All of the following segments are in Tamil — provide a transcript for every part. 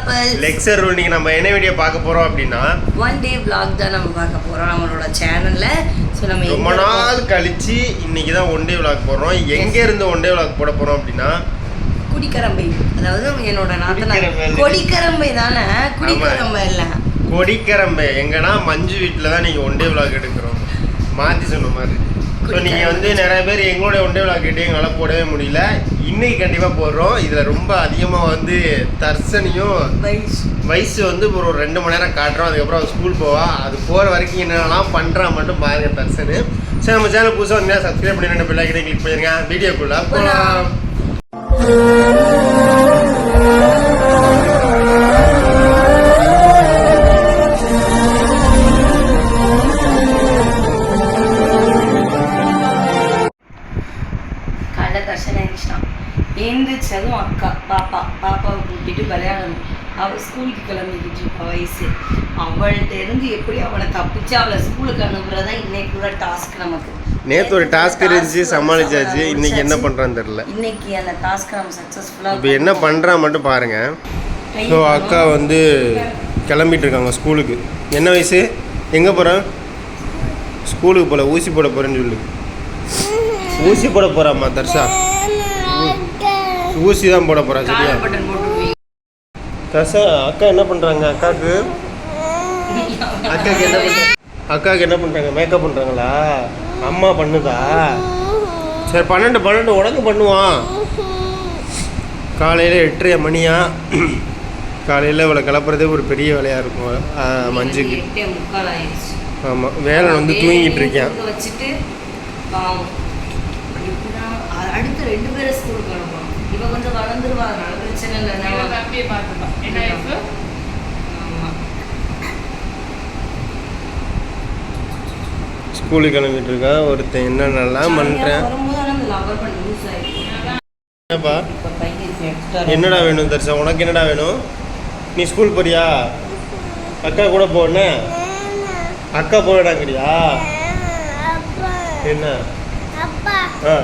கப்பல் லெக்சர் இன்னைக்கு நம்ம என்ன வீடியோ பார்க்க போகிறோம் அப்படின்னா ஒன் டே vlog தான் நம்ம பார்க்க போறோம் நம்மளோட சேனல்ல ஸோ நம்ம ரொம்ப எங்க இருக்கோம்? நாள் கழிச்சு இன்னைக்கு தான் ஒன் டே விளாக் போடுறோம் எங்கே இருந்து ஒன் டே விளாக் போட போகிறோம் அப்படின்னா குடிக்கரம்பை. அதாவது என்னோட நாத்தனார். குடிக்கரம்பை. கொடிக்கரம்பை தானே? குடிக்கரம்பை இல்ல. கொடிக்கரம்பை. எங்கன்னா மஞ்சு வீட்டில் தான் நீங்கள் ஒன் டே விளாக் எடுக்கிறோம். மாற்றி சொன்ன மாதிரி. ஸோ நீங்கள் வந்து நிறைய பேர் எங்களுடைய ஒன் டே விளாக் கேட்டு எங்களால் போடவே முடியல. இன்னைக்கு கண்டிப்பாக போடுறோம். இதில் ரொம்ப அதிகமாக வந்து தர்சனியும் வயசு. வந்து ஒரு ரெண்டு மணி நேரம் காட்டுறோம். அதுக்கப்புறம் அவன் ஸ்கூல் போவா. அது போகிற வரைக்கும் என்னென்னலாம் பண்ணுறான் மட்டும் பாருங்க தர்சனு. சரி நம்ம சேனல் புதுசாக வந்தீங்கன்னா சப்ஸ்கிரைப் பண்ணி ரெண்டு பிள்ளை கிட்ட கிளிக் பண்ணிருங்க வீடியோக்குள்ள போகலாம் எழுந்திரிச்சதும் அக்கா பாப்பா பாப்பாவை கூட்டிட்டு விளையாடணும். அவள் ஸ்கூலுக்கு கிளம்பிக்கிட்டு இருப்பா வயசு. அவள்கிட்ட இருந்து எப்படி அவளை தப்பிச்சு அவளை ஸ்கூலுக்கு அனுப்புறதா இன்னைக்கு உள்ள டாஸ்க் நமக்கு. நேத்து ஒரு task இருந்துச்சு, சமாளிச்சாச்சு. இன்னைக்கு என்ன. பண்றான்னு தெரியல. இன்னைக்கு அந்த டாஸ்க் நம்ம சக்ஸஸ்ஃபுல்லாக இப்போ என்ன பண்ணுறான் மட்டும் பாருங்க. ஸோ அக்கா வந்து கிளம்பிட்டு இருக்காங்க ஸ்கூலுக்கு. என்ன வயசு? எங்கே போகிறேன் ஸ்கூலுக்கு போல ஊசி போட போகிறேன்னு சொல்லு. ஊசி போட போகிறாம்மா தர்ஷா. ஊசி தான் போட போகிறா சரியா? தர்ஷா அக்கா என்ன பண்ணுறாங்க அக்காவுக்கு அக்காவுக்கு என்ன பண்ணுறாங்க அக்காவுக்கு என்ன பண்ணுறாங்க மேக்கப் பண்ணுறாங்களா அம்மா பண்ணுதா? சரி பன்னெண்டு பன்னெண்டு உடனே பண்ணுவான். காலையில் எட்டரை மணியா? காலையில் இவளை கிளப்புறதே ஒரு பெரிய வேலையாக இருக்கும். மஞ்சுக்கு. ஆமாம் வேலை வந்து தூங்கிட்டு இருக்கேன் வச்சுட்டு அடுத்து ரெண்டு பேரும் ஸ்கூலுக்கு இவ கொஞ்சம் வளர்ந்துருவா அதனால பிரச்சனை இல்லை தம்பியை பார்த்துப்பா. என்ன? ஆமா. ஸ்கூலுக்கு கிளம்பிட்டு இருக்கா ஒருத்தன் என்னென்னலாம் பண்ணுறேன் என்னப்பா? என்னடா வேணும் தர்ஷா? உனக்கு என்னடா வேணும்? நீ ஸ்கூல் போறியா? அக்கா கூட போன அக்கா போடாங்கடியா என்ன? ஆ.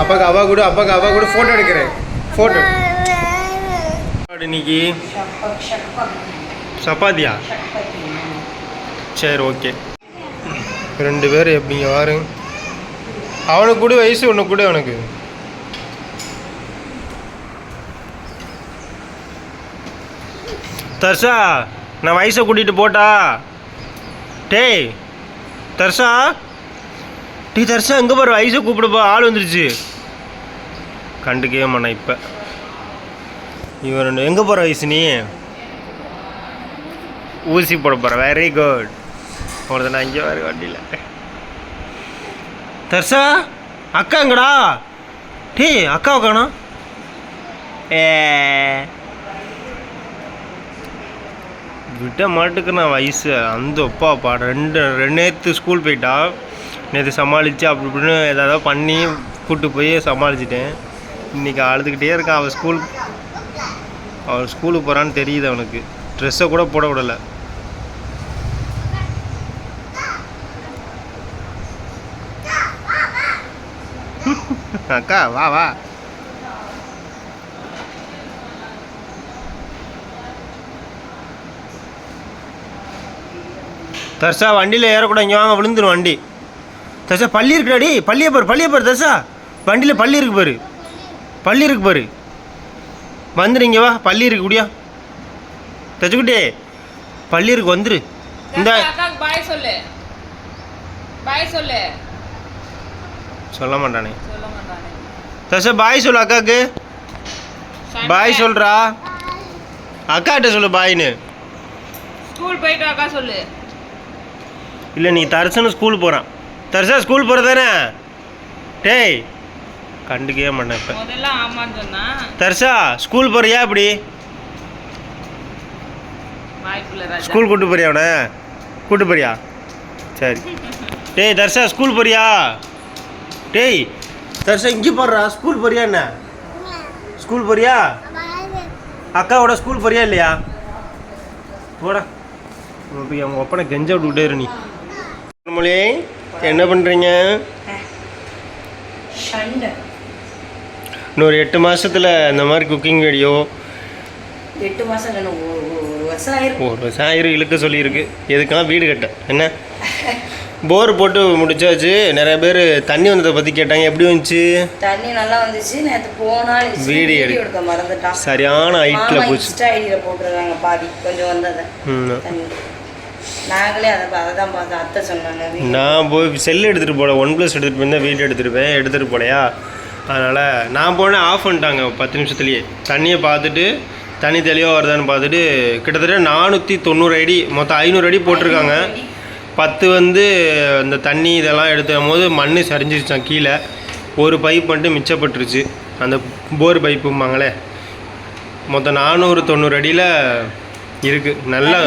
அப்பாக்கு அவா கூட அப்பாக்கு அவா கூட ஃபோட்டோ எடுக்கிறேன். ஃபோட்டோ இன்னைக்கு சப்பாத்தியா? சரி ஓகே ரெண்டு பேர் எப்படிங்க வாருங்க அவனுக்கு கூட வயசு ஒன்று கூட அவனுக்கு. தர்ஷா நான் வயசை கூட்டிகிட்டு போட்டா. டேய் தர்ஷா. டீ தர்ஷா எங்கே பாரு ஐஸை கூப்பிடுப்பா ஆள் வந்துருச்சு. கண்டுக்கவே மாட்டேன் இப்போ. இவன் எங்கே போகிற வயசு நீ? ஊசி போட போகிற வெரி குட் ஒருத்தர் நான் இங்கே வர வண்டியில். தர்ஷா அக்கா எங்கடா? டீ அக்கா காணோம். ஏ. விட்ட மாட்டுக்கு நான் வயசு அந்த அப்பா ரெண்டு ரெண்டு நேற்று ஸ்கூல் போயிட்டா. நேற்று சமாளித்து அப்படி இப்படின்னு ஏதாவது பண்ணி கூப்பிட்டு போய் சமாளிச்சிட்டேன். இன்றைக்கி அழுதுகிட்டே இருக்கான் அவள் ஸ்கூல் அவள் ஸ்கூலுக்கு போகிறான்னு தெரியுது அவனுக்கு. ட்ரெஸ்ஸை கூட போட விடலை. அக்கா வா வா. தர்ஷா வண்டியில் ஏறக்கூடாது. இங்கே வாங்க விழுந்துரும் வண்டி. தர்ஷா பள்ளி இருக்குடாடி பள்ளியை பாரு பள்ளியை பாரு தர்ஷா வண்டியில் பள்ளி இருக்கு பாரு. பள்ளி இருக்கு பாரு. வந்துரு இங்கே வா. பள்ளி இருக்கு குடியா. தச்சுக்குட்டி பள்ளி இருக்கு வந்துரு. இந்த சொல்லு. Bye சொல்லு. சொல்ல மாட்டானே. தர்ஷா பாய் சொல்லு அக்காவுக்கு பாய். சொல்றா. அக்காட்ட சொல்லு பாய்னு ஸ்கூல் போயிட்டு அக்கா சொல்லு. இல்லை நீ தர்சனும் ஸ்கூல் போகிறான் தர்சா ஸ்கூல் போகிற தானே? டேய் கண்டுக்கவே மாட்டேன் இப்போ. தர்ஷா ஸ்கூல் போகிறியா இப்படி? ஸ்கூல் கூட்டு போறியா அவனை? கூட்டு போறியா? சரி. டேய் தர்ஷா ஸ்கூல் போறியா? டேய் தர்ஷா இங்கே போடுறா ஸ்கூல் போறியா என்ன? ஸ்கூல் போறியா? அக்காவோட ஸ்கூல் போறியா இல்லையா? போடா. அவங்க ஒப்பனை கெஞ்ச விட்டுக்கிட்டே இரு நீ. மொழி. என்ன பண்ணுறீங்க இன்னொரு எட்டு மாசத்துல இந்த மாதிரி குக்கிங் வீடியோ எட்டு இல்லைன்னு ஒரு வருஷம் ஆயிரும். ஒரு வருஷம் ஆயிரம் இழுக்க சொல்லியிருக்கு. எதுக்கெல்லாம் வீடு கட்ட? என்ன? போர் போட்டு முடிச்சாச்சு. நிறைய பேர் தண்ணி வந்ததை பற்றி கேட்டாங்க. எப்படி வந்துச்சு? தண்ணி நல்லா வந்துச்சு. நேற்று போனால் எடு. எடுக்க மறந்துட்டான். சரியான ஹைட்டில் போச்சு. ஐடியில போட்டுருக்காங்க பாதி. கொஞ்சம் வந்ததை. நாங்களே அதை அதை தான் பார்த்தோம் அத்தை சொன்னாங்க. நான் போய் செல் எடுத்துகிட்டு போல ஒன் ப்ளஸ் எடுத்துகிட்டு போயிருந்தேன் வீடியோ எடுத்துருப்பேன் எடுத்துகிட்டு போலையா? அதனால் நான் போனேன் ஆஃப் பண்ணிட்டாங்க பத்து நிமிஷத்துலேயே. தண்ணியை பார்த்துட்டு தண்ணி தெளிவாக வருதான்னு பார்த்துட்டு கிட்டத்தட்ட நானூற்றி தொண்ணூறு அடி மொத்தம் ஐநூறு அடி போட்டிருக்காங்க. பத்து வந்து இந்த தண்ணி இதெல்லாம் எடுத்தும் போது மண் சரிஞ்சிருச்சான் கீழே. ஒரு பைப் மட்டும் மிச்சப்பட்டுருச்சு. அந்த போர் பைப்பும்பாங்களே. மொத்தம் நானூறு தொண்ணூறு அடியில் இருக்குது நல்லா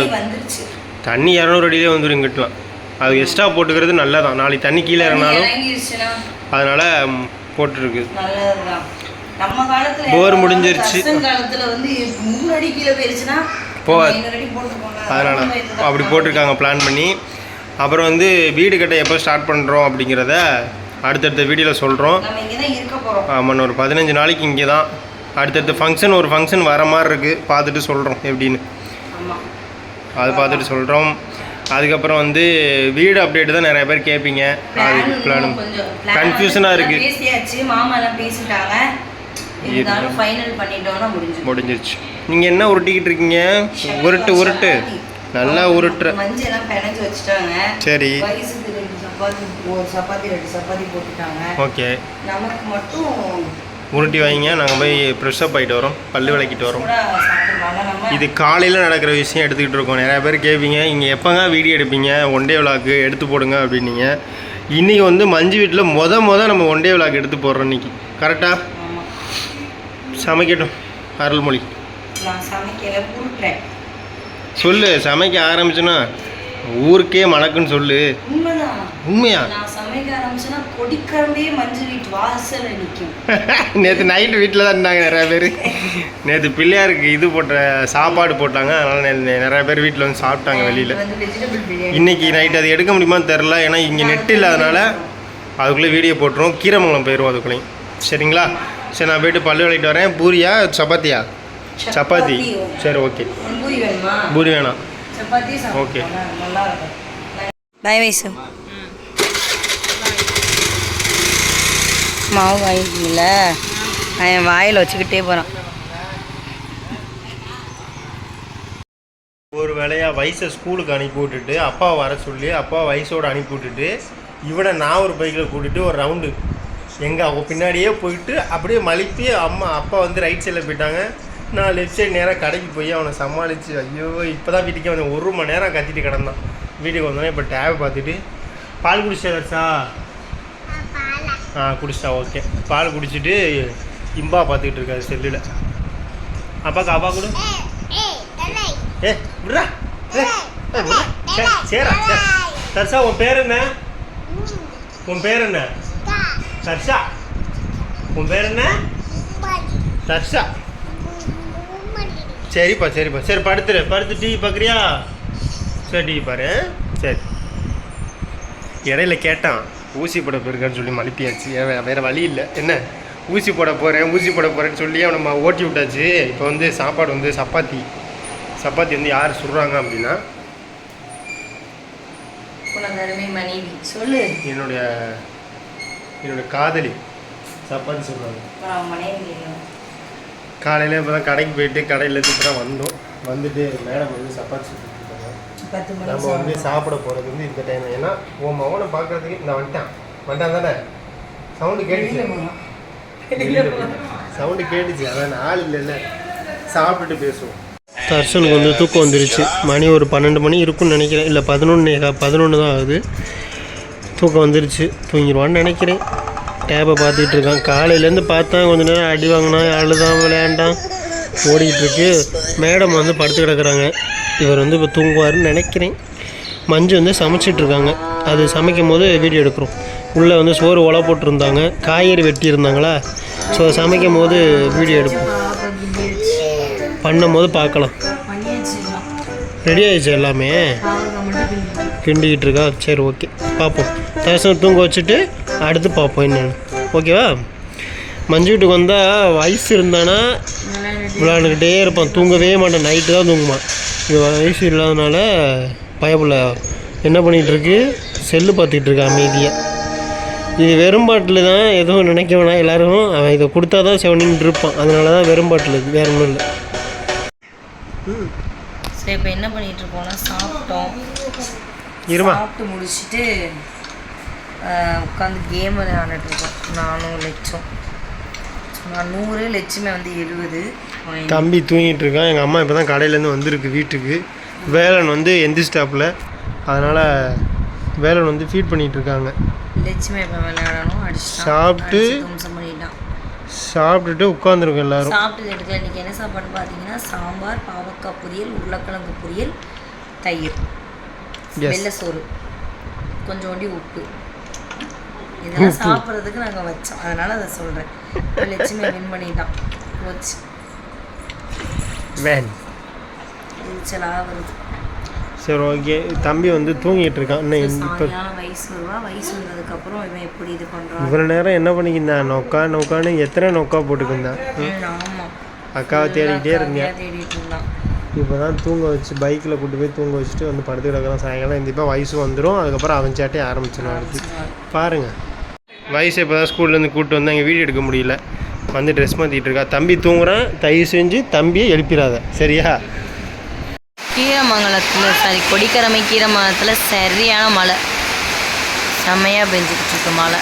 தண்ணி இரநூறு அடியிலே வந்துடும் இங்கிட்டலாம். அது எக்ஸ்ட்ரா போட்டுக்கிறது நல்லதான். நாளைக்கு தண்ணி கீழே இறங்கினாலும் அதனால் போட்டிருக்கு. நல்லதுதான். நம்ம காலத்துல போர் முடிஞ்சிருச்சு. காலத்துல வந்து கீழே போயிருச்சுன்னா போகாது. அதனால் அப்படி போட்டிருக்காங்க பிளான் பண்ணி. அப்புறம் வந்து வீடு கட்ட எப்போ ஸ்டார்ட் பண்ணுறோம் அப்படிங்கிறத அடுத்தடுத்த வீடியோவில் சொல்கிறோம் ஆமாம் ஒரு பதினஞ்சு நாளைக்கு இங்கே தான் அடுத்தடுத்த ஃபங்க்ஷன் ஒரு ஃபங்க்ஷன் வர மாதிரி இருக்குது பார்த்துட்டு சொல்கிறோம் எப்படின்னு. அது பார்த்துட்டு சொல்கிறோம் அதுக்கப்புறம் வந்து வீடு அப்டேட் தான் நிறைய பேர் கேட்பீங்க அதுக்கு பிளான் கன்ஃபியூஷனாக இருக்குது பேசியாச்சு மாமா எல்லாம் பேசிட்டாங்க. முடிஞ்சிருச்சு. நீங்கள் என்ன உருட்டிக்கிட்டு இருக்கீங்க? உருட்டு உருட்டு. நல்லா வச்சுட்டாங்க. சரி. சப்பாத்தி ஒரு சப்பாத்தி ரெண்டு சப்பாத்தி போட்டுட்டாங்க. ஓகே. நமக்கு மட்டும் உருட்டி வைங்க நாங்கள் போய் ஃப்ரெஷ் அப் ஆகிட்டு வரோம். பல்லு விளக்கிட்டு வரோம். இது காலையில் நடக்கிற விஷயம் எடுத்துக்கிட்டு இருக்கோம். நிறைய பேர் கேட்பீங்க இங்கே எப்போங்க வீடியோ எடுப்பீங்க? ஒன் டே விளாக்கு எடுத்து போடுங்க அப்படின்னீங்க. இன்றைக்கி வந்து மஞ்சு வீட்டில் மொத மொத நம்ம ஒன் டே விளாக் எடுத்து போடுறோம் இன்னைக்கு. கரெக்டாக சமைக்கட்டும் அருள்மொழி. சொல்லு சமைக்க ஆரம்பிச்சுன்னா ஊருக்கே மணக்குன்னு சொல்லு. உண்மைதான். உண்மையா? நான் சமைக்க ஆரம்பிச்சேன்னா கொடிக்கரம்பே மஞ்சள் வீட்டு வாசல்ல நிற்கும் நேற்று நைட்டு வீட்டில் தான் இருந்தாங்க நிறைய பேர். நேற்று பிள்ளையாருக்கு இது போட்ட சாப்பாடு போட்டாங்க. அதனால் நிறைய பேர் வீட்டில் வந்து சாப்பிட்டாங்க வெளியில். இன்னைக்கு நைட் அது எடுக்க முடியுமான்னு தெரில ஏன்னா இங்கே நெட் இல்லாதனால அதுக்குள்ளே வீடியோ போட்டுரும் கீரமங்கலம் போயிடுவோம் அதுக்குள்ளேயும். சரிங்களா? சரி நான் போயிட்டு பல்லு விளக்கிட்டு வரேன். பூரியா சப்பாத்தியா? சப்பாத்தி. சரி ஓகே பூரி வேணாம். சப்பாத்தி நல்லா இருக்கும் வயசு மாவு வாங்கிக்கல அவன் வாயில் வச்சுக்கிட்டே போகிறான் ஒரு வேலையாக வயசை ஸ்கூலுக்கு அனுப்பி விட்டுட்டு அப்பா வர சொல்லி அப்பா வயசோடு அனுப்பி விட்டுட்டு இவனை நான் ஒரு பைக்கில் கூட்டிட்டு ஒரு ரவுண்டு எங்கே அவ பின்னாடியே போயிட்டு அப்படியே மலிப்பி அம்மா அப்பா வந்து ரைட் சைடில் போயிட்டாங்க. நான் லெஃப்ட் சைடு நேராக கடைக்கு போய் அவனை சமாளித்து ஐயோ இப்போ தான் வீட்டுக்கே வந்தேன். ஒரு மணி நேரம் கத்திட்டு கிடந்தான். வீட்டுக்கு வந்தோடனே இப்போ டேப் பார்த்துட்டு பால் குடிச்சாச்சா ஆ குடிச்சிட்டா ஓகே பால் குடிச்சிட்டு இம்பா பார்த்துக்கிட்டு இருக்காரு செல்லில். அப்பாக்கு அப்பா கொடு. ஏ விட்றா. ஏ, சே, சேரா சே. தர்ஷா உன் பேர் என்ன? உன் பேர் என்ன? தர்ஷா உன் பேர் என்ன? தர்ஷா சரிப்பா சரிப்பா. சரி படுத்துரு. படுத்து டிவி பார்க்குறியா சரி டிவி பாரு. சரி. இடையில கேட்டான் ஊசி போட போயிருக்கான்னு சொல்லி மழுப்பியாச்சு வேற வழி இல்லை. என்ன? ஊசி போட போகிறேன் ஊசி போட போகிறேன்னு சொல்லி அவனை ம- ஓட்டி விட்டாச்சு. இப்போ வந்து சாப்பாடு வந்து சப்பாத்தி. சப்பாத்தி வந்து யார் சுடுறாங்க அப்படின்னா? மனைவி. சொல்லு. என்னுடைய என்னுடைய காதலி. சப்பாத்தி சுடுறாங்க அப்புறம் அவன் மனைவி கேட்கணும். காலையில் இப்போ தான் கடைக்கு போயிட்டு கடையில் இப்போ தான் வந்தோம். வந்துட்டு மேடம் வந்து சப்பாத்தி நம்ம வந்து சாப்பிட போகிறது வந்து இந்த டைம் ஏன்னா உன் மகனை பார்க்கறதுக்கு இந்த வந்துட்டான். வந்துட்டான் தானே? சவுண்டு கேட்டுச்சு. சவுண்டு கேட்டுச்சு. அதான் ஆள் இல்லைல்ல. சாப்பிட்டுட்டு பேசுவோம். தர்ஷனுக்கு வந்து தூக்கம் வந்துருச்சு. மணி ஒரு பன்னெண்டு மணி இருக்கும்னு நினைக்கிறேன். இல்லை பதினொன்று பதினொன்று தான் ஆகுது. தூக்கம் வந்துருச்சு. தூங்கிடுவான்னு நினைக்கிறேன். டேப்பை பார்த்துக்கிட்டு இருக்கான் காலையிலேருந்து பார்த்தா கொஞ்ச நேரம் அடி வாங்கினான் அழுதான் விளையாண்டான். ஓடிக்கிட்டு இருக்கு மேடம் வந்து படுத்து கிடக்குறாங்க. இவர் வந்து இப்போ தூங்குவாருன்னு நினைக்கிறேன். மஞ்சு வந்து சமைச்சிட்டு இருக்காங்க அது சமைக்கும் போது வீடியோ எடுக்கிறோம். உள்ளே வந்து சோறு ஒலை போட்டிருந்தாங்க. காய்கறி வெட்டி இருந்தாங்களா ஸோ சமைக்கும் போது வீடியோ எடுப்போம். பண்ணும் போது பார்க்கலாம். ரெடி ஆயிடுச்சு எல்லாமே. கிண்டிக்கிட்டு இருக்கா சரி ஓகே பார்ப்போம் தரிசனம் தூங்க வச்சுட்டு அடுத்து பார்ப்போம் என்னென்னு. ஓகேவா மஞ்சு வீட்டுக்கு வந்தால் வயசு இருந்தானா? விளாண்டுக்கிட்டே இருப்பான். தூங்கவே மாட்டான். நைட்டு தான் தூங்குவான். இது வயசு இல்லாதனால பயப்புள்ள என்ன பண்ணிகிட்ருக்கு செல்லு பார்த்துக்கிட்டு இருக்கா அமைதியாக இது வெறும்பாட்டில் தான் எதுவும் நினைக்க வேணாம் எல்லோரும். அவன் இதை கொடுத்தா தான் செவனின்னு இருப்பான். அதனால தான் வெறும் பாட்டில் வேற ஒன்றும் இல்லை. சரி இப்போ என்ன பண்ணிட்டு இருக்கோம்னா சாப்பிட்டோம். இருமா? சாப்பிட்டு முடிச்சுட்டு உட்காந்து கேம் விளையாண்டுட்டு இருக்கோம். நானும் லட்சம் நான் நூறு லட்சுமே வந்து எழுபது. தம்பி தூங்கிட்டு இருக்கான் எங்கள் அம்மா இப்போ தான் கடையிலேருந்து வந்திருக்கு வீட்டுக்கு. வேலன் வந்து எந்த ஸ்டாப்பில் அதனால் வேலன் வந்து ஃபீட் பண்ணிகிட்டு இருக்காங்க லட்சுமி இப்போ விளையாடணும். சாப்பிட்டு- அடிச்சு பண்ணிட்டான் சாப்பிட்டுட்டு உட்காந்துருக்கோம் எல்லாரும். சாப்பிட்டு எடுக்கல இன்னைக்கு என்ன சாப்பாடு பார்த்தீங்கன்னா சாம்பார் பாவக்காய் பொரியல் உருளைக்கிழங்கு பொரியல் தயிர். வெள்ளை சோறு. கொஞ்சோண்டி உப்பு. இதெல்லாம் சாப்பிட்றதுக்கு நாங்கள் வச்சோம். அதனால அதை சொல்கிறேன் லட்சுமி வின் பண்ணிட்டான். போச்சு. வேன் எரிச்சலாக வருது. சரி ஓகே. தம்பி வந்து தூங்கிட்டு இருக்கான். இன்னும் இப்போ வயசு வருவா. வயசு வந்ததுக்கப்புறம் இவன் எப்படி இது பண்ணுறான் இவ்வளோ நேரம் என்ன பண்ணிக்கிருந்தான் நொக்கா நொக்கான்னு எத்தனை நொக்கா போட்டுக்கிருந்தான் அக்காவை தேடிக்கிட்டே இருந்தேன் தேடிட்டு இருந்தான். இப்போ தான் தூங்க வச்சு பைக்கில் கூட்டு போய் தூங்க வச்சுட்டு வந்து படுத்து கிடக்கலாம் சாயங்காலம் இந்த வயசு வந்துடும் அதுக்கப்புறம் அவன் சாட்டே ஆரம்பிச்சிடும் அடுத்து. பாருங்க. வயசு இப்போ தான் ஸ்கூல்லேருந்து கூப்பிட்டு வந்து அங்கே வீடியோ எடுக்க முடியல. வந்து ட்ரெஸ் மாற்றிட்டு இருக்கா. தம்பி தூங்குறான். தயவு செஞ்சு தம்பியை எழுப்பிடாத சரியா? கீரமங்கலத்தில் சாரி கொடிக்கரமை கீரமங்கலத்தில் சரியான மழை. செம்மையாக பெஞ்சிக்கிட்டு இருக்கு மழை.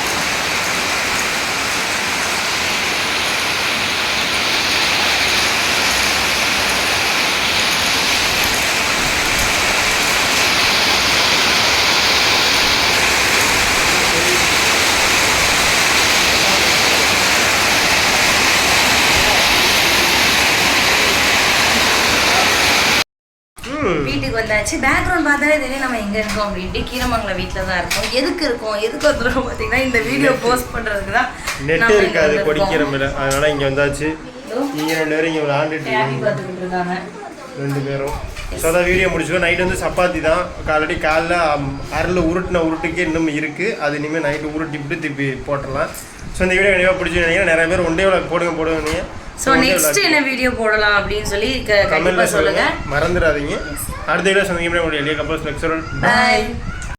வீட்டுக்கு வந்தாச்சு. பேக்ரவுண்ட் பார்த்தாலே தெரியும் நம்ம எங்கே இருக்கோம் அப்படின்ட்டு. கீரமங்கலம் வீட்டில் தான் இருக்கோம். எதுக்கு இருக்கோம்? எதுக்கு வந்துடும் பார்த்தீங்கன்னா இந்த வீடியோ போஸ்ட் பண்ணுறதுக்கு தான் இங்க இருக்காது. கொடிக்கிறமில்ல அதனால் இங்கே வந்தாச்சு. நீங்கள் ரெண்டு பேரும் இங்கே விளாண்டுட்டு இருக்கீங்க. ரெண்டு பேரும். ஸோ அதான் வீடியோ முடிச்சுக்கோ. நைட் வந்து சப்பாத்தி தான். ஆல்ரெடி காலைல அரில் உருட்டின உருட்டுக்கே இன்னும் இருக்குது அது இனிமேல் நைட்டு உருட்டிவிட்டு திருப்பி போட்டுடலாம். ஸோ இந்த வீடியோ கண்டிப்பாக பிடிச்சி நினைக்கிறேன். நிறைய பேர் ஒன்றே விளாக் போடுங்க போடுங்க நீங்கள் ஸோ நெக்ஸ்ட் என்ன வீடியோ போடலாம் அப்படின்னு சொல்லி கமெண்ட்ல சொல்லுங்க. சொல்லுங்க. மறந்துடாதீங்க. அடுத்த வீடியோ சந்திக்கும் எளிய கப்பல்ஸ் லெக்சரல் பாய்